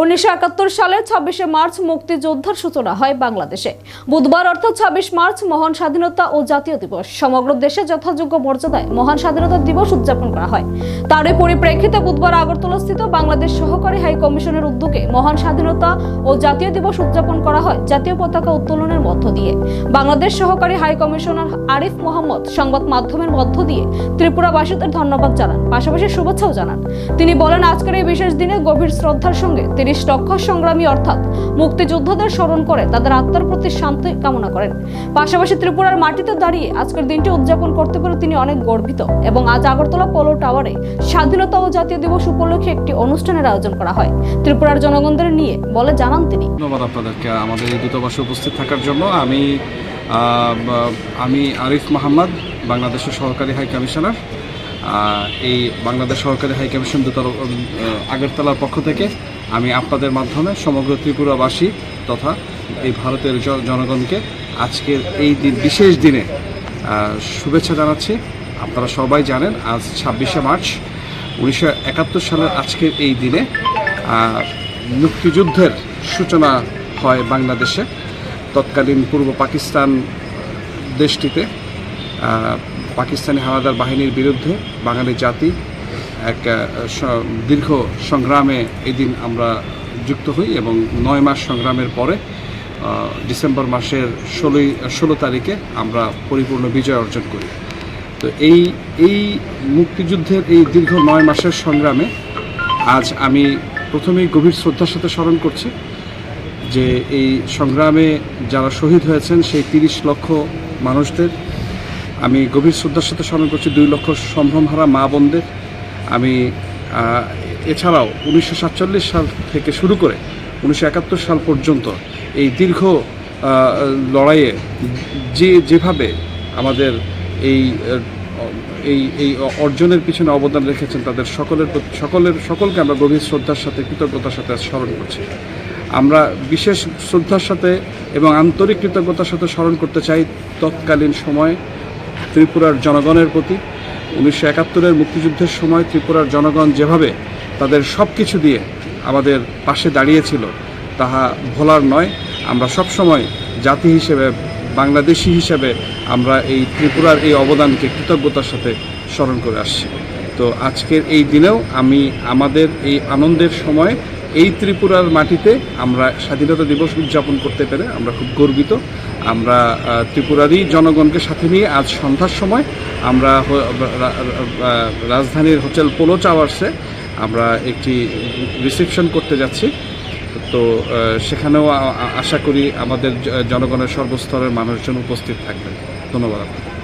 উনিশশো একাত্তর সালের ছাব্বিশে মার্চ মুক্তিযোদ্ধার সূচনা হয় বাংলাদেশে। বুধবার অর্থাৎ ছাব্বিশ মার্চ মহান স্বাধীনতা ও জাতীয় দিবস। সমগ্র দেশে যথাযোগ্য মর্যাদায় মহান স্বাধীনতা দিবস উদযাপন করা হয়। তারই পরিপ্রেক্ষিতে বুধবার আগরতলাস্থিত বাংলাদেশ সহকারী হাই কমিশনের উদ্যোগে মহান স্বাধীনতা ও জাতীয় দিবস উদযাপন করা হয় জাতীয় পতাকা উত্তোলনের মধ্য দিয়ে। বাংলাদেশ সহকারী হাই কমিশনার আরিফ মোহাম্মদ সংবাদ মাধ্যমের মধ্য দিয়ে ত্রিপুরাবাসীদের ধন্যবাদ জানান। পাশাপাশি শুভেচ্ছাও জানান। তিনি বলেন, আজকের এই বিশেষ দিনে গভীর শ্রদ্ধার সঙ্গে তিরিশ লক্ষ সংগ্রামী অর্থাৎ মুক্তিযোদ্ধাদের স্মরণ করে তাদের আত্মার প্রতি শান্তি কামনা করেন। পাশাপাশি ত্রিপুরার মাটিতে দাঁড়িয়ে আজকের দিনটি উদযাপন করতে পেরে তিনি অনেক গর্বিত এবং আজ আগরতলা পোলো টাওয়ারে স্বাধীনতা ও জাতীয় দিবস উপলক্ষে একটি অনুষ্ঠানের আয়োজন করা হয়। ত্রিপুরার জনগণদের নিয়ে বলে জানান তিনি। ধন্যবাদ আপনাদেরকে আমাদের এই দূতাবাসে উপস্থিত থাকার জন্য। আমি আমি আরিফ মাহমদ বাংলাদেশের সহকারী হাই কমিশনার। এই বাংলাদেশ সহকারী হাই কমিশন আহ, আগরতলার পক্ষ থেকে আমি আপনাদের মাধ্যমে সমগ্র ত্রিপুরাবাসী তথা এই ভারতের জনগণকে আজকের এই দিন, বিশেষ দিনে শুভেচ্ছা জানাচ্ছি। আপনারা সবাই জানেন, আজ ছাব্বিশে মার্চ উনিশশো একাত্তর সালের আজকের এই দিনে মুক্তিযুদ্ধের সূচনা হয় বাংলাদেশে। তৎকালীন পূর্ব পাকিস্তান দেশটিতে পাকিস্তানি হানাদার বাহিনীর বিরুদ্ধে বাঙালি জাতি এক আহ, স- দীর্ঘ সংগ্রামে এদিন আমরা যুক্ত হই এবং নয় মাস সংগ্রামের পরে ডিসেম্বর মাসের ষোলোই ষোলো তারিখে আমরা পরিপূর্ণ বিজয় অর্জন করি। তো এই এই মুক্তিযুদ্ধের এই দীর্ঘ নয় মাসের সংগ্রামে আজ আমি প্রথমেই গভীর শ্রদ্ধার সাথে স্মরণ করছি যে এই সংগ্রামে যারা শহীদ হয়েছেন সেই তিরিশ লক্ষ মানুষদের আমি গভীর শ্রদ্ধার সাথে স্মরণ করছি দুই লক্ষ সম্ভ্রমহারা মা বোনদের আমি এছাড়াও উনিশশো সাতচল্লিশ সাল থেকে শুরু করে উনিশশো একাত্তর সাল পর্যন্ত এই দীর্ঘ লড়াইয়ে যে, যেভাবে আমাদের এই এই এই অর্জনের পিছনে অবদান রেখেছেন তাদের সকলের প্রতি- সকলের, সকলকে আমরা গভীর শ্রদ্ধার সাথে, কৃতজ্ঞতার সাথে স্মরণ করছি। আমরা বিশেষ শ্রদ্ধার সাথে এবং আন্তরিক কৃতজ্ঞতার সাথে স্মরণ করতে চাই তৎকালীন সময়ে ত্রিপুরার জনগণের প্রতি। উনিশশো একাত্তরের মুক্তিযুদ্ধের সময় ত্রিপুরার জনগণ যেভাবে তাদের সব কিছু দিয়ে আমাদের পাশে দাঁড়িয়েছিল, তাহা ভোলার নয়। আমরা সব সময় জাতি হিসেবে, বাংলাদেশি হিসেবে আমরা এই ত্রিপুরার এই অবদানকে কৃতজ্ঞতার সাথে স্মরণ করে আসছি। তো আজকের এই দিনেও আমি আমাদের এই আনন্দের সময় এই ত্রিপুরার মাটিতে আমরা স্বাধীনতা দিবস উদযাপন করতে পেরে আমরা খুব গর্বিত। আমরা ত্রিপুরারই জনগণকে সাথে নিয়ে আজ সন্ধ্যার সময় আমরা রাজধানীর হোটেল পোলো টাওয়ার্সে আমরা একটি রিসেপশন করতে যাচ্ছি। তো সেখানেও আশা করি আমাদের জনগণের সর্বস্তরের মানুষজন উপস্থিত থাকবেন। ধন্যবাদ আপনাকে।